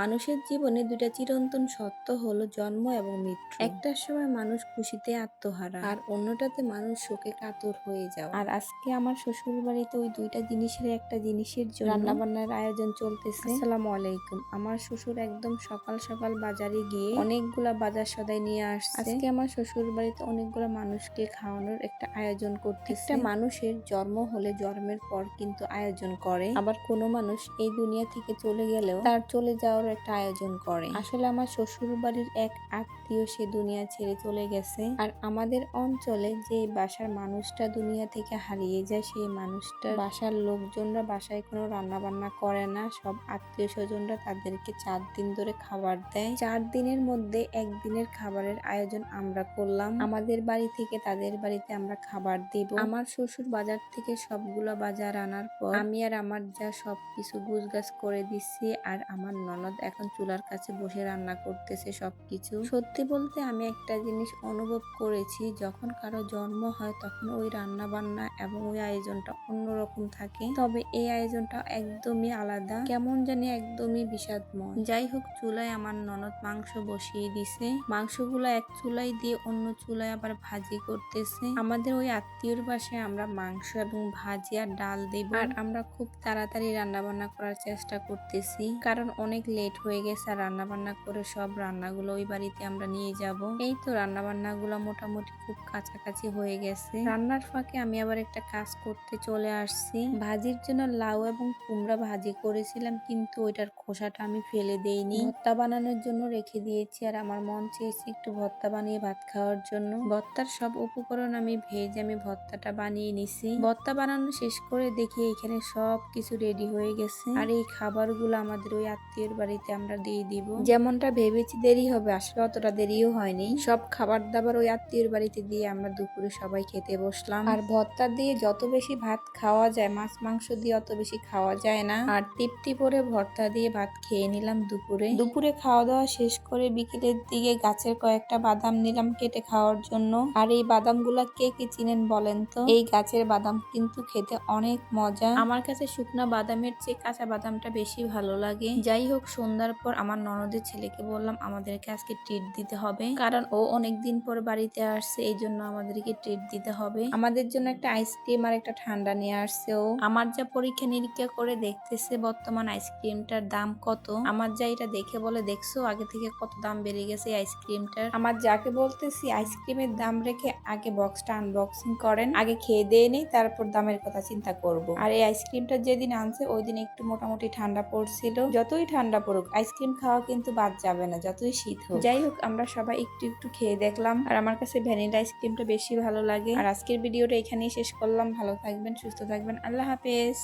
মানুষের জীবনে দুটা চিরন্তন সত্য হলো জন্ম এবং মৃত্যু। একটার সময় মানুষ খুশিতে আত্মহারা আর অন্যটাতে মানুষ শোকে কাতর হয়ে যাও আর আজকে আমার শ্বশুর বাড়িতে ওই দুইটা জিনিসের একটা জিনিসের জন্য রান্না বান্নার আয়োজন চলতেছে। আসসালামু আলাইকুম। আমার শ্বশুর একদম সকাল সকাল বাজারে গিয়ে অনেকগুলা বাজার সদাই নিয়ে আসছে। আজকে আমার শ্বশুর বাড়িতে অনেকগুলা মানুষকে খাওয়ানোর একটা আয়োজন করতে একটা মানুষের জন্ম হলে জন্মের পর কিন্তু আয়োজন করে। আবার কোনো মানুষ এই দুনিয়া থেকে চলে গেলেও তার চলে যাওয়ার একটা আয়োজন করে। আসলে আমার শ্বশুর বাড়ির এক আত্মীয় সে দুনিয়া ছেড়ে চলে গেছে। আর আমাদের অঞ্চলে যে বাসার মানুষটা দুনিয়া থেকে হারিয়ে যায়, সেই মানুষটা বাসার লোকজনরা বাসায় কোনো রান্না বান্না করে না। সব আত্মীয় স্বজনরা তাদেরকে চার দিন ধরে খাবার দেয়। চার দিনের মধ্যে একদিনের খাবারের আয়োজন আমরা করলাম। আমাদের বাড়ি থেকে তাদের বাড়িতে আমরা খাবার দেব। আমার শ্বশুর বাজার থেকে সবগুলো বাজার আনার পর আমি আর আমার যা সবকিছু গুছগাছ করে দিচ্ছি, আর আমার ননদ এখন চুলার কাছে বসে রান্না করতেছে সবকিছু। সত্যি বলতে আমি একটা জিনিস অনুভব করেছি, যখন কারও জন্ম হয় তখন ওই রান্না বান্না এবং ওই আয়োজনটা অন্যরকম থাকে। তবে এই আয়োজনটা একদমই আলাদা, কেমন জানি একদমই বিষাদময়। যাই হোক, চুলায় আমার ননদ মাংস বসিয়ে দিছে। মাংসগুলো এক চুলায় দিয়ে অন্য চুলায় আবার ভাজি করতেছে। আমাদের ওই আত্মীয়র বাসায় আমরা মাংস এবং ভাজি আর ডাল দেব। আর আমরা খুব তাড়াতাড়ি রান্না বান্না করার চেষ্টা করতেছি। কারণ অনেক লেট হয়ে গেছে আর রান্না বান্না করে সব রান্নাগুলো ওই বাড়িতে আমরা নিয়ে যাব। এই তো রান্না বান্নাগুলো মোটামুটি খুব কাছাকাছি হয়ে গেছে। রান্নার ফাঁকে আমি আবার একটা কাজ করতে চলে আসছি। ভাজির জন্য লাউ এবং কুমড়া ভাজি করেছিলাম কিন্তু ওইটার খোসাটা আমি ফেলে দেইনি। ভর্তা বানানোর জন্য রেখে দিয়েছি আর আমার মন চেয়েছে একটু ভর্তা বানিয়ে ভাত খাওয়ার জন্য। ভর্তার সব উপকরণ আমি ভেজে আমি ভর্তাটা বানিয়ে নিছি। ভর্তা বানানো শেষ করে দেখি এখানে সব কিছু রেডি হয়ে গেছে। আর এই খাবারগুলো আমাদের ওই আত্মীয়র বাড়িতে আমরা দিয়ে দিব। যেমনটা ভেবেছি দেরি হবে আসলে অতটা দেরিও হয়নি। সব খাবার দাবার ওই আত্মীয়র বাড়িতে দিয়ে আমরা দুপুরে সবাই খেতে বসলাম। আর ভর্তা দিয়ে যত বেশি ভাত খাওয়া যায় মাছ মাংস দিয়ে অত বেশি খাওয়া যায় না। আর তৃপ্তি করে ভর্তা দিয়ে ভাত খেয়ে নিলাম দুপুরে। দুপুরে খাওয়া দাওয়া শেষ করে বিকেলের দিকে গাছের কয়েকটা বাদাম নিলাম কেটে খাওয়ার জন্য। আর এই বাদামগুলা কে কে চিনেন বলেন তো? এই গাছের বাদাম কিন্তু খেতে অনেক মজা। আমার কাছে শুকনা বাদামের চেয়ে কাঁচা বাদামটা বেশি ভালো লাগে। যাই হোক সন্ধ্যার পর আমার ননদের ছেলেকে বললাম, আমাদেরকে আজকে ট্রিট দিতে হবে। কারণ ও অনেক দিন পর বাড়িতে আসছে, এই জন্য আমাদেরকে ট্রিট দিতে হবে। আমাদের জন্য একটা আইসক্রিম আর একটা ঠান্ডা নিয়ে আসছে ও। আমার যা পরীক্ষা নিরীক্ষা করে দেখতেছে, বর্তমান আইসক্রিমটার দাম কত? আমার যা এটা দেখে বলে, দেখছ, আগে থেকে কত দাম বেড়ে গেছে আইসক্রিমটার আমার যাকে বলতেছি আইসক্রিমের দাম রেখে আগে বক্সটা আনবক্সিং করেন। আগে খেয়ে দিয়ে নেই, তারপর দামের কথা চিন্তা করব। আর এই আইসক্রিমটা যেদিন আনছে ওই দিন একটু মোটামুটি ঠান্ডা পড়ছিল। যতই ঠান্ডা পড়ুক, আইসক্রিম খাওয়া কিন্তু বাদ যাবে না, যতই শীত হোক। যাই হোক, আমরা সবাই একটু একটু খেয়ে দেখলাম, আর আমার কাছে ভ্যানিলা আইসক্রিমটা বেশি ভালো লাগে। আর আজকের ভিডিওটা এখানেই শেষ করলাম, ভালো থাকবেন, সুস্থ থাকবেন, আল্লাহ হাফেজ।